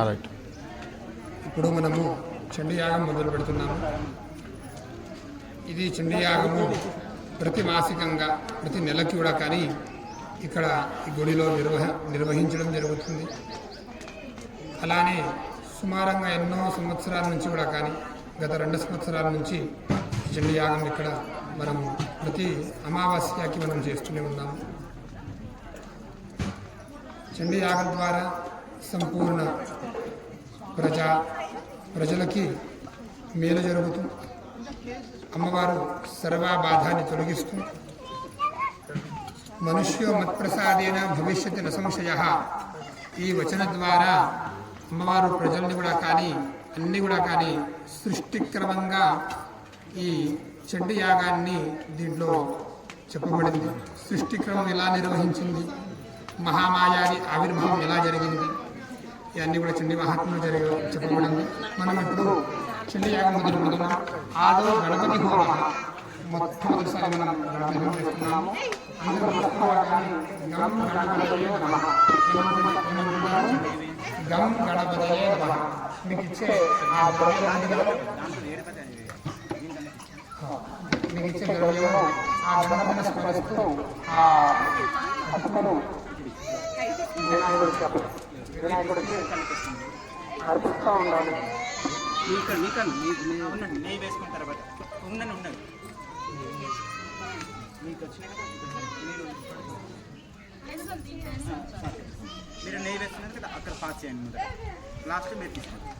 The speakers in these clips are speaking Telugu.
రైట్ ఇప్పుడు మనము చండీయాగం మొదలు పెడుతున్నాము. ఇది చండీయాగము ప్రతి మాసికంగా ప్రతి నెలకి కూడా కానీ ఇక్కడ ఈ గుడిలో నిర్వహ నిర్వహించడం జరుగుతుంది. అలానే సుమారంగా ఎన్నో సంవత్సరాల నుంచి కూడా కానీ గత రెండు సంవత్సరాల నుంచి చండీయాగం ఇక్కడ మనము ప్రతి అమావాస్యకి మనం చేస్తూనే ఉన్నాము. చండీయాగం ద్వారా సంపూర్ణ ప్రజా ప్రజలకి మేలు జరుగుతూ అమ్మవారు సర్వాబాధాన్ని తొలగిస్తూ మనుష్యో మత్ప్రసాదేన భవిష్యత్ నసంశయ సంశయ. ఈ వచన ద్వారా అమ్మవారు ప్రజల్ని కూడా కానీ అన్ని కూడా కానీ సృష్టిక్రమంగా ఈ చెడ్డు యాగాన్ని దీంట్లో చెప్పబడింది. సృష్టిక్రమం ఎలా నిర్వహించింది? మహామాయాది ఆవిర్భావం ఎలా జరిగింది? ఇవన్నీ కూడా చండీ మహాత్ములు జరిగి చెప్పబడింది. మనం ఇప్పుడు చండీ యాగం మొదలు ఆదో గణపతి హోమ. మొట్టమొదటిసారి మనం గణపతి హోమం చేస్తున్నాము. అందరూ మొట్టమొదటి గం గణపతయే నమః. గం గణపతయే మీకు ఇచ్చే ఆ ద్రవ్యం మీకు ఇచ్చే ద్రవ్యము ఆ గణపతి స్మరిస్తూ ఆ హస్తను వినాయకుడికి వినాయకుడికి అర్పిస్తూ ఉండాలి మీరు నెయ్యి వేసుకున్నారు కదా అక్కడ పాస్ చేయండి ముందర లాస్ట్ మీరు తీసుకోండి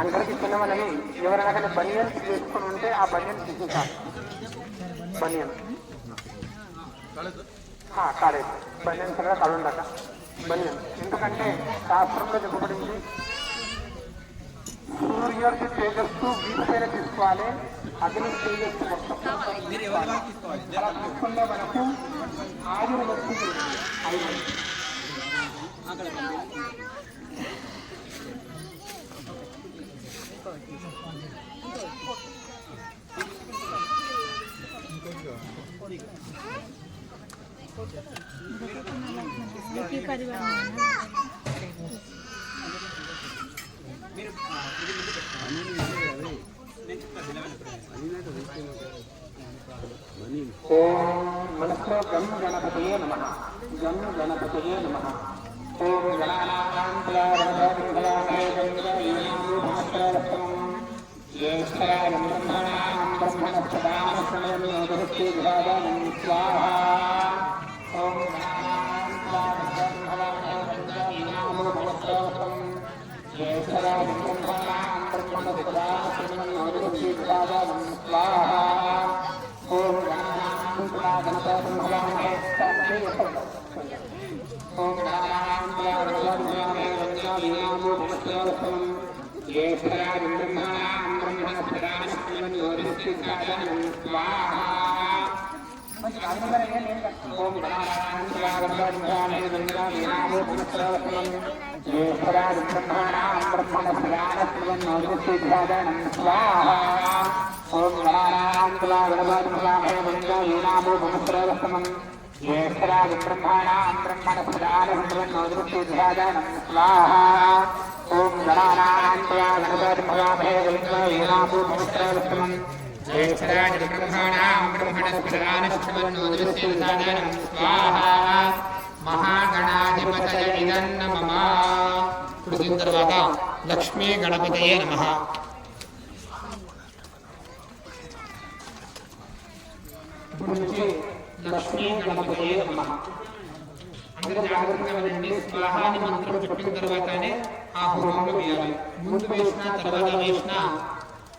అందరికి చిన్నమని ఎవరైనా కానీ బనియన్ వేసుకుని ఉంటే ఆ బనియన్ తీసేసాలి బనియన్. కాలేదు? బనియన్ కూడా కలుండక బనియన్ ఎందుకంటే శాస్త్రంలో చెప్పబడింది సూర్యుడి తేజస్సు వీటిపైన తీసుకోవాలి అగ్ని తేజస్సు మొత్తం. అలా తీసుకుంటే మనకు వస్తుంది ఆయురు అక్కడ మీరు ఆ, ఇది ముందు పెట్టుకోండి నేను చెప్తాను నిలవని ఓం మనస్సు గం గణపతయే నమ గం గణపతయే నమ ఓం గణానాం బ్రహ్మణస్పదానశ్రమం స్వాహా. స్వాహా ఓం స్వాహా ఓం గణానాంకులాగణబాధమలాభయమంగళీనామోపమస్త్రవస్తమం జ్యేష్ఠరాజ బ్రహ్మాణాం బ్రహ్మణస్పదానహంద్రన్నోదృష్టిధ్యాదానం స్వాహా ఓం గణానాం గణపతి బ్రహ్మాణాం బ్రహ్మణస్పదానహంద్రన్నోదృష్టిధ్యాదానం స్వాహా మహాగణాధిపతయ ఇదన్న మమ ఇప్పుడు దీని తర్వాత లక్ష్మీ గణపతయే నమ లక్ష్మీ గణపతి నమ అందరూ జాగ్రత్తగా వినండి స్వాహాని మంత్రం చెప్పిన తర్వాతనే ఆ హోమంలో వేయాలి. ముందు వేసిన తర్వాత వేసిన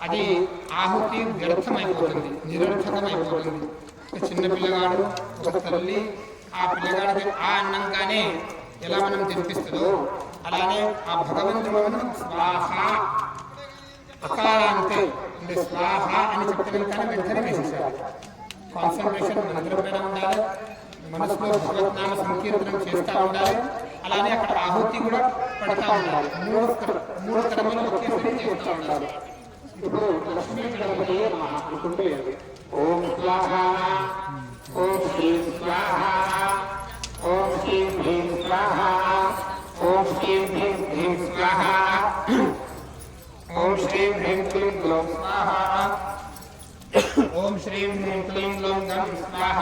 అది ఆహుతి వ్యర్థమైపోతుంది నిరర్థకమైపోతుంది. చిన్న పిల్లగాడు ఒక తల్లి ఆ పిల్లగాడికి ఆ అన్నంగానే ఎలా మనం తినిపిస్తుందో అలానే ఆ భగవంతుడు స్వాహ అకారాంతే అంటే స్వాహ అని చెప్పిన కానీ వెంటనే వేసేసారు కాన్సన్ట్రేషన్ ఉండాలి మనసులో భగవద్నామ సంకీర్తనం చేస్తూ ఉండాలి అలానే అక్కడ ఆహుతి కూడా పడతా ఉండాలి. మూడు మూడు తరములు ఒకేసారి చేస్తూ ఉండాలి. ఇప్పుడు లక్ష్మీ గణపతి నమ అనుకుంటే ఓం స్వాహ ఓం శ్రీం స్వాహ ఓం శ్రీం హ్రీం స్వాహ ఓం శ్రీం హ్రీం హ్రీం స్వాహ ఓం శ్రీం హ్రీం క్లీం గ్లోం స్వాహ ఓం శ్రీం హ్రీం క్లీం గ్లోం గం స్వాహ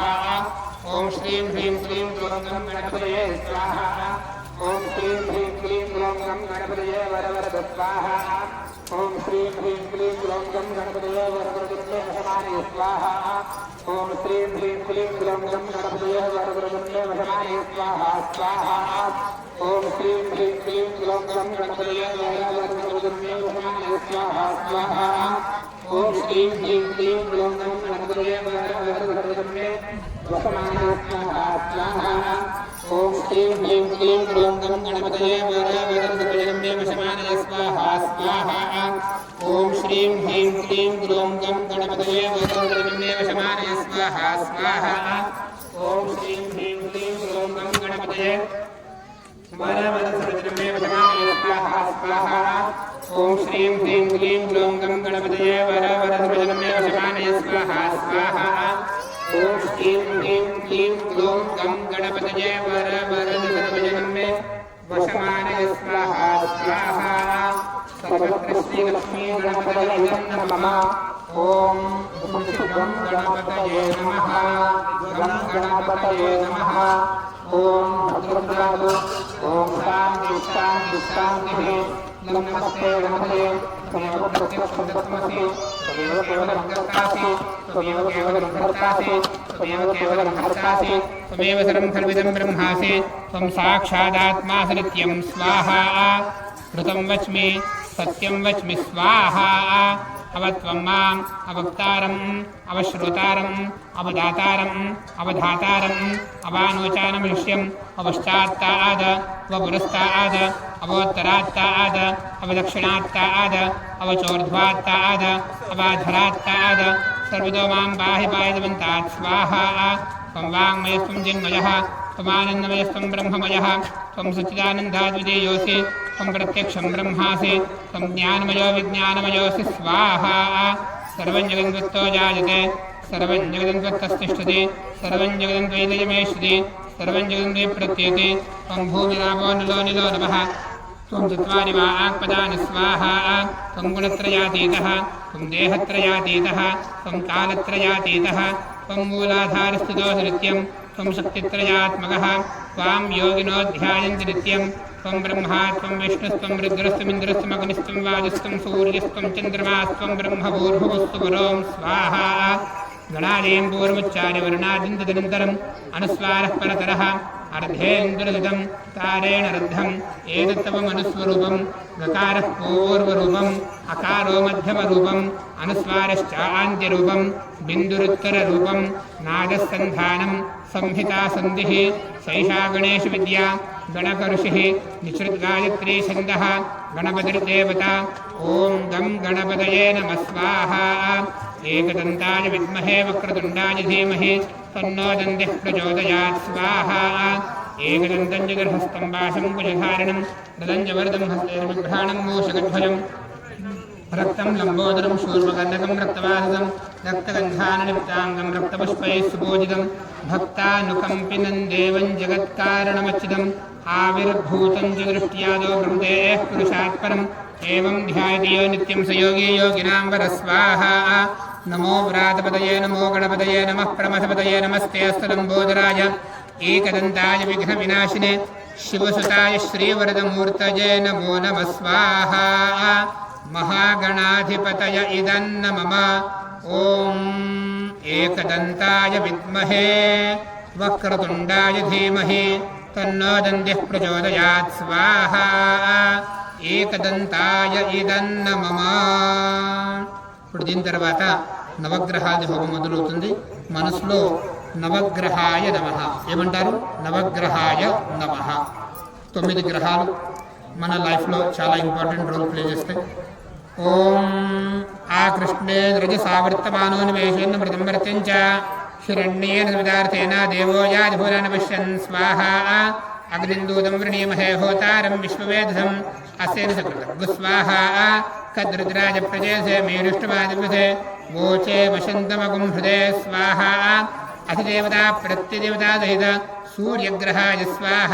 ఓం శ్రీం హ్రీం క్లీం గ్లోం గం గణపతయే స్వాహ ఓం శ్రీం హ్రీం క్లీం గ్లోం గం గణపతయే వరవరద స్వాహ ॐ श्रीं ह्रीं क्लीं ग्लौं गं गणपतये वरवरदुर्गे वशमाने स्वाहा ॐ श्रीं ह्रीं क्लीं ग्लौं गं गणपतये वरवरदुर्गे वशमाने स्वाहा स्वाहा ॐ श्रीं ह्रीं क्लीं ग्लौं गं गणपतये वरवरदुर्गे वशमाने स्वाहा स्वाहा ॐ श्रीं ह्रीं क्लीं ग्लौं गं गणपतये वरवरदुर्गे वशमाने स्वाहा स्वाहा ఓం హ్రీం హ్లీం క్లీం క్లూం గం గణపతయే వారావరంతకళందేవ శమానయ స్వాహా స్వాహా. ఓం శ్రీం హ్రీం క్లీం క్లూం గం గణపతయే వారావరంతకళందేవ శమానయ స్వాహా స్వాహా. ఓం శ్రీం హ్రీం క్లీం క్లూం గం గణపతయే ఓం శ్రీం హ్రీం క్లీం క్లూం గం గణపతయే వరవరసృజనమేవ శమానయ స్వాహా స్వాహా. वरवरदुर्गे वशमाने स्वाहा स्वाहा ॐ श्रीं ह्रीं क्लीं ग्लौं गं गणपतये वरवरदुर्गे वशमाने स्वाहा स्वाहा सर्वत्र श्रीलक्ष्मी गणपतये नमः ॐ गं गणपतये नमः गं गणपतये नमः ॐ भद्रं ॐ शान्ति शान्ति शान्तिः नमस्ते गणपते तमेव प्रभुः स्वाहा कृतं वच्मि सत्यं वच्मि स्वाहा अवत्वं माम् अवक्तारम् अवश्रोतारम् अवदातारम् अवधातारम् अवानोचानमृष्यम् अवश्चात्ताद अवपुरस्ताद अवोत्तरात्ताद अवदक्षिणात्ताद अवचोर्ध्वात्ताद अवाधरात्ताद सर्वतो मां पाहि पायितवन्तात् स्वाहा त्वं वाङ्मयस्त्वं जिन्मयः त्वमानन्दमयस्त्वं ब्रह्ममयः त्वं सच्चिदानन्दाद्वितीयोऽसि त्वं प्रत्यक्षं ब्रह्मासि त्वं ज्ञानमयो विज्ञानमयोऽसि स्वाहा सर्वं जायते सर्वं जगदन्त्वत्तस्तिष्ठति सर्वं प्रत्येति त्वं भूमिरापो निलो त्वं चत्वारि वा आक्पदानि स्वाहा त्वं गुणत्रयातीतः त्वं देहत्रयातीतः त्वं कालत्रयातीतः त्वं मूलाधारस्थितोऽसि नित्यं त्वं शक्तित्रयात्मकः त्वां योगिनो ध्यायन्ति नित्यं त्वं ब्रह्मा त्वं विष्णुस्त्वं रुद्रस्त्वमिन्द्रस्त्वमग्निस्त्वं वायुस्त्वं सूर्यस्त्वं चन्द्रमास्त्वं ब्रह्मभूर्भुवस्तु पुरों स्वाहा गणादीं पूर्वमुच्चार्य वर्णादिन्ददनन्तरम् अनुस्वारः परतरः अर्धेन्दुरदितं तारेण रद्धम् एतत्तवमनुस्वरूपं गकारः पूर्वरूपम् अकारो मध्यमरूपम् अनुस्वारश्चान्त्यरूपं बिन्दुरुत्तररूपं సంహితా సంధి సైషా గణేష విద్య గణకర్షి నిశ్రుద్గాయత్రీ ఛంద గణపతిర్దేవత. ఓం గం గణపతయే నమస్వాహ ఏకదంతాయ విద్మహే వక్రతుండాయ ధీమహి తన్నో దంతి ప్రచోదయాత్ స్వాహా. ఏకదంతం చతుర్హస్తం వాషం కుజధారణం రదంజవర్దం హస్తేర్విఘ్రాణం रक्तं लम्बोदरं शूर्पकर्णकं रक्तवासं रक्तगन्धाननिप्ताङ्गं रक्तपुष्पैः सुपूजितं भक्तानुकम्पिनं देवं जगत्कारणमच्युतम् आविर्भूतं च दृष्ट्यादो ब्रह्मदेः पुरुषात् परम् एवं ध्यायति यो नित्यं स योगी योगिनां वरस्वाहा नमो व्रातपदये नमो गणपतये नमः प्रमथपतये नमस्ते अस्तलम्बोदराय एकदन्ताय विघ्नविनाशिने शिवसुताय श्रीवरदमूर्तये नमो नमः स्वाहा महागणाधिपतय इदन्न मम ॐ एकदन्ताय विद्महे वक्रतुण्डाय धीमहि तन्नो दन्तिः प्रचोदयात् स्वाहा ఏకదంతాయ ఇదన్న మమ ఇప్పుడు దీని తర్వాత నవగ్రహాది హోమం మొదలవుతుంది మనసులో నవగ్రహాయ నమ ఏమంటారు నవగ్రహాయ నమ తొమ్మిది గ్రహాలు మన లైఫ్లో చాలా ఇంపార్టెంట్ రోల్ ప్లే చేస్తాయి ఓం ఆ కృష్ణే రజసావర్తమానో నివేశేన మృతం మృత్యంచ హిరణ్యేన విదార్థేన దేవో యాధిభూరాన్ని పశ్యన్ స్వాహా. అగ్నిందూతం వృణీమహే హోతారం విశ్వవేధం అసేన సకృతర్గుస్వాహా కద్రుద్రాజ ప్రజేసే మేరుష్టవాదిపథే వోచే వశంతమగుం హృదయ స్వాహా. అధిదేవత ప్రత్యదేవతా సహిత సూర్యగ్రహాయ స్వాహ.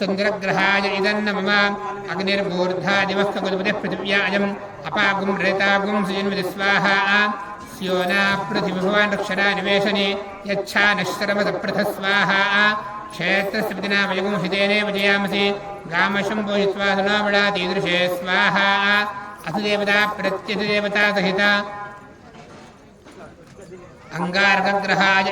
ఇదన్న మమ అగ్నిర్మూర్ధా దివః కగుపదే పృథివ్యా అయం అపాగుం రేతాగుం సుజన్మది స్వాహ స్యోనా పృథివిభవాన్ రక్షరా నివేశనే యచ్ఛా నశ్రమద పృథ స్వాహ క్షేత్రస్య పితినా వయగుం హితేనే విజయామసి గామశంభో హిత్వా సునామడాతీదృశే స్వాహ అధిదేవతా ప్రత్యధిదేవతా సహిత అంగారకగ్రహాయ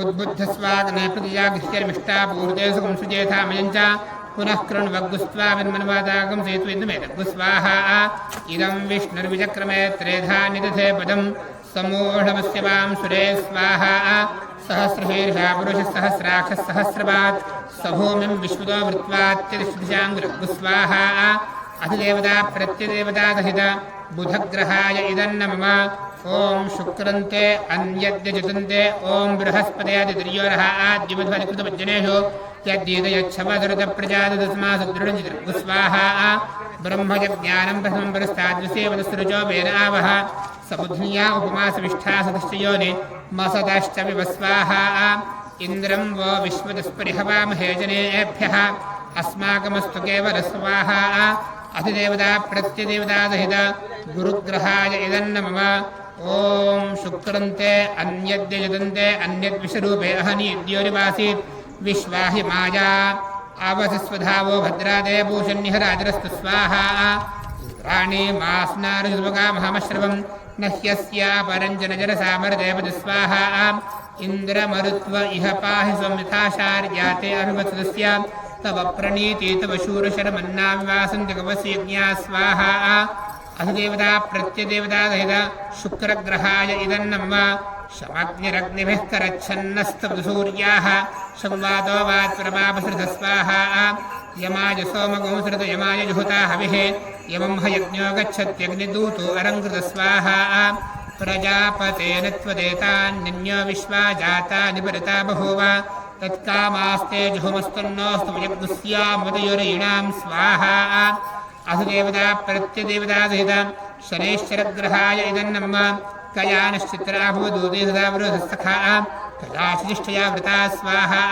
उद्बुद्धस्वागने प्रतिजागृतिर्मिष्टापूर्तेसुंसुजेथामयम् च पुनः कृण्वग्गुस्त्वाविन्मन्वादागं सेतुविन्दुमेतग्गुस्वाहा इदं विष्णुर्विचक्रमे त्रेधा पदं समूढमस्य वां सुरे स्वाहा। सहस्रशीर्षा पुरुषः सभूमिं विश्वतो वृत्वात्यतिष्ठिशाङ्गुरग्गुस्वाहा अधिदेवता प्रत्यदेवता सहित बुधग्रहाय इदन्न मम ॐ शुक्रन्ते अन्यद्यजतन्ते ॐ बृहस्पतयादितिर्योरः आद्युमध्वनिकृतमज्जनेषु यद्येतयच्छवदृतप्रजादतस्मासुदृढजितर्गुस्वाहा ब्रह्मजज्ञानं प्रथमं पुरस्ताद्विसेवदसृजो वेदावः समुध्निया उपमा सविष्ठा सदश्चयोनि मसदश्च विवस्वाहा, इन्द्रं वो विश्वदस्परिहवामहे जनेभ्यः अस्माकमस्तु केवलस्वाहा अधिदेवता प्रत्यदेवता सहित गुरुग्रहाय इदन्न मम ఓం శుక్రంతే అన్యద్యజదంతే అన్యద్విషరూపే అహని ద్యోరివాసీత్ విశ్వాహి మాయా ఆవసిస్వధావో భద్రాదే భూషణ్యహరాజరస్తు స్వాహా రాణి మాస్నారుజుగామహమశ్రవం నహ్యస్యా పరంజనజరసామరదేవతి స్వాహా ఇంద్రమరుత్వ ఇహ పాహి స్వమిథాశార్యాతే అనువసదస్య తవ ప్రణీతి తవ శూరశరమన్నామి వాసంతి కవసి స్వాహా प्रत्यदेवता सहित शुक्रग्रहाय इदन्नम्म शमग्निरग्निभिः करच्छन्नस्तव सूर्याः संवादो वात्प्रभापसृत स्वाहा यमाय सोमगोंसृत यमाय जुहुता हविः यमं हयज्ञो गच्छत्यग्निदूतो अरङ्कृत स्वाहा प्रजापतेन त्वदेतान्यन्यो विश्वा जाता निपरिता बभूव तत्कामास्ते जुहुमस्तन्नोऽस्तु यज्ञस्यामदयोरीणां स्वाहा अधुदेवता प्रत्यदेवता सहित शनैश्चरग्रहाय इदन्नम्म। कयानश्चित्राभूदूते सदा विरोधस्तखा कदाशिष्ठया वृता स्वाहा।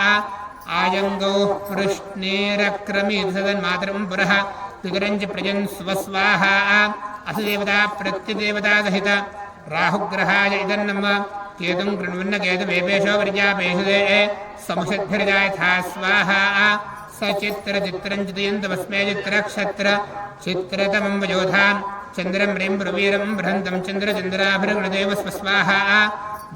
आयङ्गौ पृष्णेरक्रमीत सदन्मातरं पुरः। पितरञ्च प्रजन् स्वस्वाहा। अधुदेवता प्रत्यदेवता सहित। राहुग्रहाय इदन्नम्म। केतुं कृण्वन्न केतुमेपेशो वर्यापेशदे समुषद्भिर्जायथा स्वाहा। सचित्रचित्रं चितयन्तमस्मे चित्रक्षत्र चित्रतमं वयोधां चन्द्रं ह्रीं प्रवीरं बृहन्तं चन्द्रचन्द्राभिर्गुणदेव स्वस्वाहा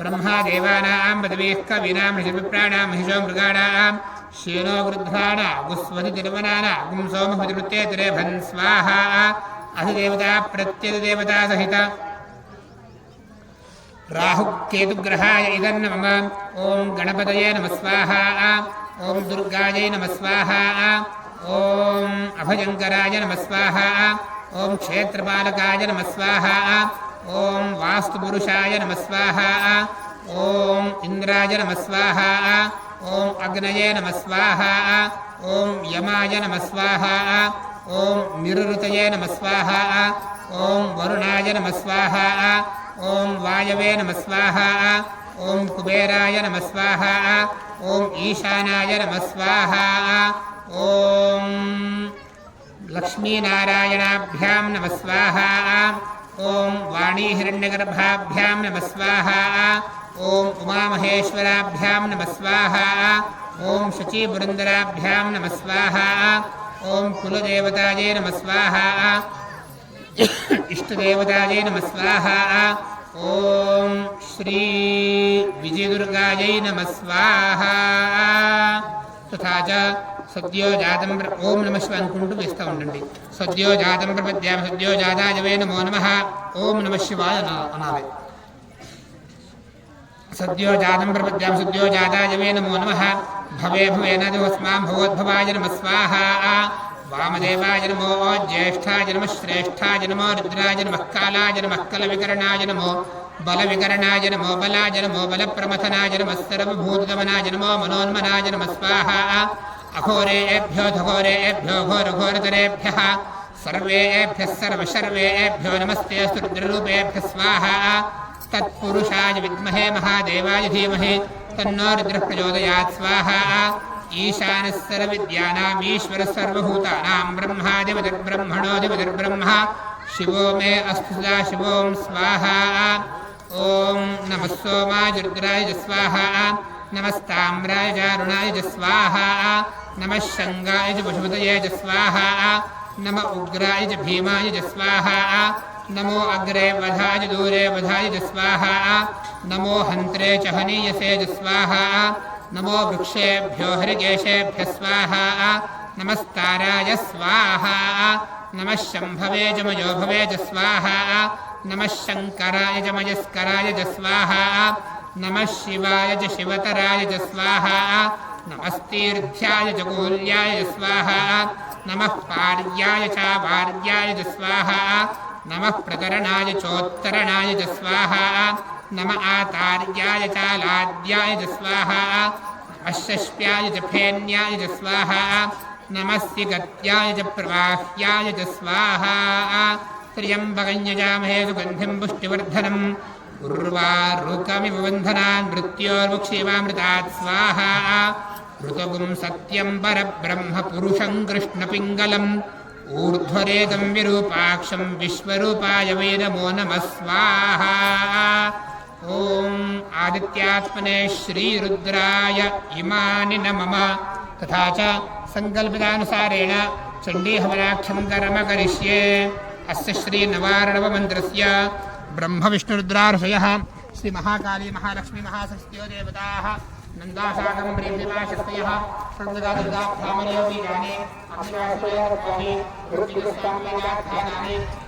ब्रह्मादेवानां पदवीः कवीनां ऋषिविप्राणां महिषो मृगाणां श्येनो वृद्धाना गुस्वति तिरुवनाना गुं सोमभद्रुत्ते तिरेभन् स्वाहा अधिदेवता प्रत्यधिदेवता सहित రాహుకేతుగ్రహాయ ఇదన్న మమ ఓం గణపతయే నమస్వాహ ఓం దుర్గాయై నమస్వాహ ఓం అభయంకరాయ నమస్వాహ ఓం క్షేత్రపాలకాయ నమస్వాహ ఓం వాస్తుపురుషాయ నమస్వాహ ఓం ఇంద్రాయ నమస్వాహ ఓం అగ్నయే నమస్వాహ ఓం యమాయ నమస్వాహ ఓం నిరుతయే నమస్వాహ ఓం వరుణాయ నమస్వాహ ॐ वायवे नमस्वाहा ओं कुबेराय नमस्वाहा ॐ ईशानाय नमस्वाहा ॐ लक्ष्मीनारायणाभ्यां नमस्वाहा ॐ वाणीहिरण्यगर्भाभ्यां नम स्वाहा उमामहेश्वराभ्यां शचीपुरंदराभ्या नम स्वाहा नमस्वाहा ॐ नम स्वाहा इष्टदेवतायै नमः स्वाहा ॐ श्री विजयदुर्गायै नमः स्वाहा తథా చ సద్యో జాతం ప్ర- ఓం నమ శివ అనుకుంటూ వేస్తూ ఉండండి సద్యో జాతం ప్రపద్యామి సద్యో జాతాయ వే నమో నమ ఓం నమ శివాయ అనా- అనాలి सद्यो जातं प्रपद्यां सद्यो जाताय मे नमो नमः भवे भवेन दोस्मां भवोद्भवाय వామదేవాయ నమో జ్యేష్ఠాయ నమ శ్రేష్ఠాయ నమో రుద్రాయ నమ కాళాయ నమ కల వికరణాయ నమో బల వికరణాయ నమో బలాయ నమో బల ప్రమథనాయ నమ సర్వభూతగమనాయ నమో మనోన్మనాయ నమ స్వాహ అఘోరేభ్యో ధఘోరేభ్యో ఘోరఘోరతరేభ్య సర్వేభ్య సర్వశర్వేభ్యో నమస్తే సురుద్రూపేభ్య స్వాహ తత్పురుషాయ విద్మహే మహాదేవాయ ధీమహి తన్నో రుద్ర స్వాహ सर्वविद्यानाम् ईश्वरः सर्वभूतानां शिवो मे अस्तु सदा शिवों स्वाहा। ॐ नमः सोमाय रुद्राय च स्वाहा। नमस्ताम्राय च अरुणाय च स्वाहा। नमः शङ्गाय च पशुपतये च स्वाहा। नम उग्राय च भीमाय च स्वाहा। नमो अग्रे वधाय दूरे वधाय च स्वाहा। नमो हन्त्रे च हनीयसे च स्वाहा। नमो वृक्षेभ्यो हरिकेशेभ्यः स्वाहा नमस्ताराय स्वाहा नमः शम्भवे च मयो भवे च स्वाहा नमः शङ्कराय च मयस्कराय च स्वाहा नमः शिवाय च शिवतराय च स्वाहा नमस्तीर्थ्याय च कूल्याय च स्वाहा नमः पार्याय च वार्याय च स्वाहा नमः प्रकरणाय चोत्तरणाय च स्वाहा नम आतार्याय च लाद्याय च स्वाहा नमः षष्ट्याय च फेन्याय च स्वाहा नमस्य गत्याय च प्रवाह्याय च स्वाहा त्र्यम्बकञ्यजामहे सुगन्धिं पुष्टिवर्धनम् उर्वारुकमिव बन्धनान् मृत्योर्मुक्षीवामृतात् स्वाहा ऋतुगुं सत्यं परब्रह्म पुरुषं कृष्णपिङ्गलम् ऊर्ध्वरेदं विरूपाक्षं विश्वरूपाय वै नमो नमः स्वाहा ॐ आदित्यात्मने श्रीरुद्राय इमानि न मम तथा च सङ्कल्पितानुसारेण कर्म करिष्ये अस्य श्रीनवारणवमन्त्रस्य ब्रह्मविष्णुरुद्रार्षयः श्रीमहाकाली महालक्ष्मी महासरस्वत्यो देवताः नन्दाशाकं प्रेम्यमाशस्तयः सन्दगादुर्गाभ्यामयो बीजानि अग्निवासयोरत्वानि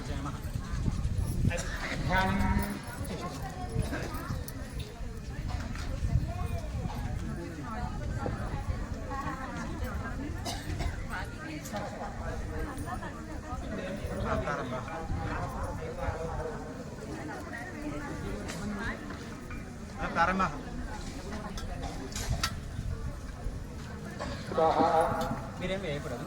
ధ్యానం ప్రారంభ మీరేం వేయకూడదు